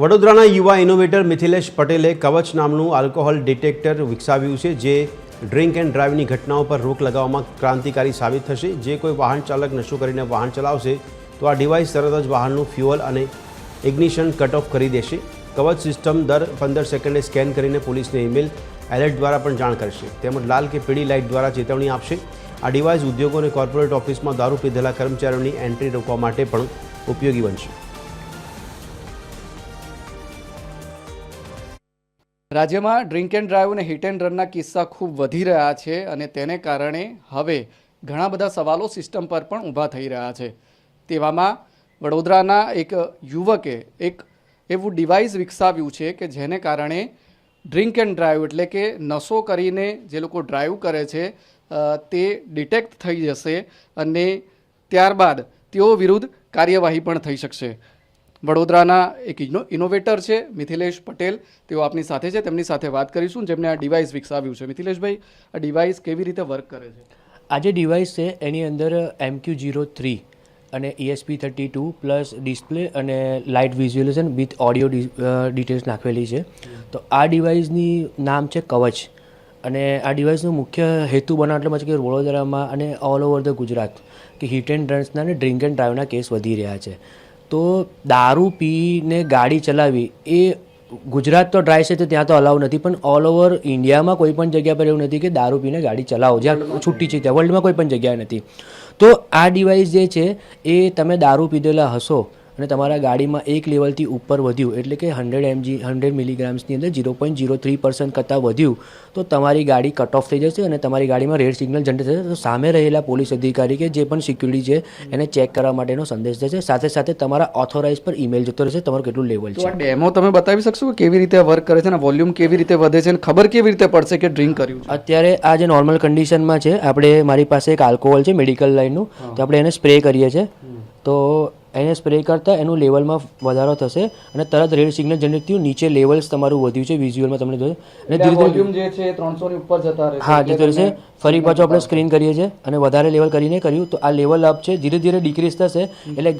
વડોદરાના યુવા ઇનોવેટર મિથિલેશ પટેલે કવચ નામનું આલ્કોહોલ ડિટેક્ટર વિકસાવ્યું છે, જે ડ્રિંક એન્ડ ડ્રાઈવની ઘટનાઓ પર રોક લગાવવામાં ક્રાંતિકારી સાબિત થશે. જે કોઈ વાહન ચાલક નશો કરીને વાહન ચલાવશે, તો આ ડિવાઇસ તરત જ વાહનનું ફ્યુઅલ અને ઇગ્નિશન કટ ઓફ કરી દેશે. કવચ સિસ્ટમ દર પંદર સેકન્ડે સ્કેન કરીને પોલીસને ઈમેલ એલર્ટ દ્વારા પણ જાણ કરશે. તેમજ લાલ કે પીળી લાઇટ દ્વારા ચેતવણી આપશે. આ ડિવાઇસ ઉદ્યોગો અને કોર્પોરેટ ઓફિસમાં દારૂ પીધેલા કર્મચારીઓની એન્ટ્રી રોકવા માટે પણ ઉપયોગી બનશે. રાજ્યમાં ડ્રિંક એન્ડ ડ્રાઈવ અને હિટ એન્ડ રનના કિસ્સા ખૂબ વધી રહ્યા છે અને તેને કારણે હવે ઘણા બધા સવાલો સિસ્ટમ પર પણ ઊભા થઈ રહ્યા છે. તેવામાં વડોદરાના એક યુવકે એક એવું ડિવાઇસ વિકસાવ્યું છે કે જેને કારણે ડ્રિંક એન્ડ ડ્રાઈવ એટલે કે નશો કરીને જે લોકો ડ્રાઈવ કરે છે તે ડિટેક્ટ થઈ જશે અને ત્યારબાદ તેઓ વિરુદ્ધ કાર્યવાહી પણ થઈ શકશે. વડોદરાના એક ઇનો ઇનોવેટર છે, મિથિલેશ પટેલ. તેઓ આપની સાથે છે, તેમની સાથે વાત કરીશું, જેમને આ ડિવાઇસ વિકસાવ્યું છે. મિથિલેશભાઈ, આ ડિવાઇસ કેવી રીતે વર્ક કરે છે? આ જે ડિવાઇસ છે, એની અંદર એમક્યુ જીરો થ્રી અને ESP thirty two plus display અને light visualization with audio details નાખેલી છે. તો આ ડિવાઇસની નામ છે કવચ. અને આ ડિવાઇસનો મુખ્ય હેતુ બનાવટલો છે કે વડોદરામાં અને ઓલ ઓવર ધ ગુજરાત, કે હિટ એન્ડ ડ્રન્સના અને ડ્રિંક એન્ડ ડ્રાઈવના કેસ વધી રહ્યા છે. તો દારૂ પીને ગાડી ચલાવવી એ ગુજરાત તો ડ્રાય છે ત્યાં તો અલાઉ નથી. પણ ઓલ ઓવર ઇન્ડિયામાં કોઈ પણ જગ્યા પર એવું નથી કે દારૂ પીને ગાડી ચલાવો. જ્યાં છૂટી છે ત્યાં વર્લ્ડમાં કોઈ પણ જગ્યાએ નથી. તો આ ડિવાઇસ જે છે, એ તમે દારૂ પીધેલા હશો અને તમારા ગાડીમાં એક લેવલથી ઉપર વધ્યું એટલે કે હંડ્રેડ એમજી હંડ્રેડ મિલીગ્રામ્સની અંદર zero point zero three percent કરતાં વધ્યું તો તમારી ગાડી કટ ઓફ થઈ જશે અને તમારી ગાડીમાં રેડ સિગ્નલ જનરેટ થશે. તો સામે રહેલા પોલીસ અધિકારી કે જે પણ સિક્યુરિટી છે એને ચેક કરવા માટેનો સંદેશ જશે સાથે સાથે તમારા ઓથોરાઇઝ પર ઈમેલ જતો રહેશે તમારું કેટલું લેવલ છે. ડેમો તમે બતાવી શકશો કે કેવી રીતે વર્ક કરે છે અને વોલ્યુમ કેવી રીતે વધે છે અને ખબર કેવી રીતે પડશે કે ડ્રિંક કર્યું અત્યારે આ જે નોર્મલ કન્ડિશનમાં છે આપણે મારી પાસે એક આલ્કોહોલ છે મેડિકલ લાઇનનું તો આપણે એને સ્પ્રે કરીએ છીએ. તો એને સ્પ્રે કરતાં એનું લેવલમાં વધારો થશે અને તરત રેડ સિગ્નલ જનરેટ થયું. નીચે લેવલ્સ તમારું વધ્યું છે વિઝ્યુઅલમાં તમને જોયું. અને ધીરે ધીરે જે છે ત્રણસો ની ઉપર જતા રહે હા જતો રહેશે ફરી પાછું આપણે સ્ક્રીન કરીએ છીએ અને વધારે લેવલ કરીને કર્યું. તો આ લેવલ અપ છે ધીરે ધીરે ડિક્રીઝ થશે. એટલે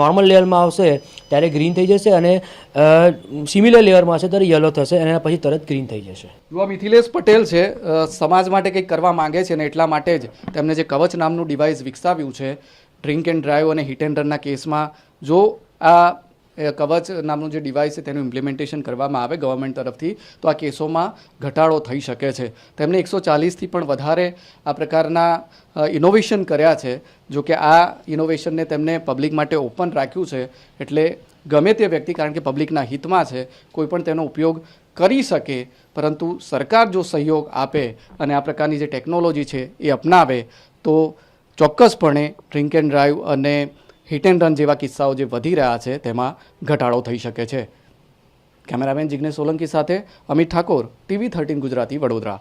નોર્મલ લેવલમાં આવશે ત્યારે ગ્રીન થઈ જશે અને સિમિલર લેવલમાં હશે ત્યારે યલો થશે અને એના પછી તરત ગ્રીન થઈ જશે. યુવા મિથિલેશ પટેલ છે સમાજ માટે કંઈક કરવા માંગે છે ને એટલા માટે જ તેમને જે કવચ નામનું ડિવાઇસ વિકસાવ્યું છે ડ્રિંક એન્ડ ડ્રાઈવ અને હિટ એન્ડ રનના કેસમાં જો આ કવચ નામનું જે ડિવાઇસ છે તેનું ઇમ્પ્લિમેન્ટેશન કરવામાં આવે ગવર્મેન્ટ તરફથી, તો આ કેસોમાં ઘટાડો થઈ શકે છે. તેમણે એકસો ચાલીસથી પણ વધારે આ પ્રકારના ઇનોવેશન કર્યા છે. જો કે આ ઇનોવેશનને તેમને પબ્લિક માટે ઓપન રાખ્યું છે, એટલે ગમે તે વ્યક્તિ, કારણ કે પબ્લિકના હિતમાં છે, કોઈ પણ તેનો ઉપયોગ કરી શકે, પરંતુ સરકાર જો સહયોગ આપે અને આ પ્રકારની જે ટેકનોલોજી છે એ અપનાવે, તો ચોક્કસપણે ડ્રિંક એન્ડ ડ્રાઈવ અને હિટ એન્ડ રન જેવા કિસ્સાઓ જે વધી રહ્યા છે, તેમાં ઘટાડો થઈ શકે છે. કેમેરામેન જિગ્નેશ સોલંકી સાથે અમિત ઠાકોર ટીવી થર્ટીન ગુજરાતી વડોદરા.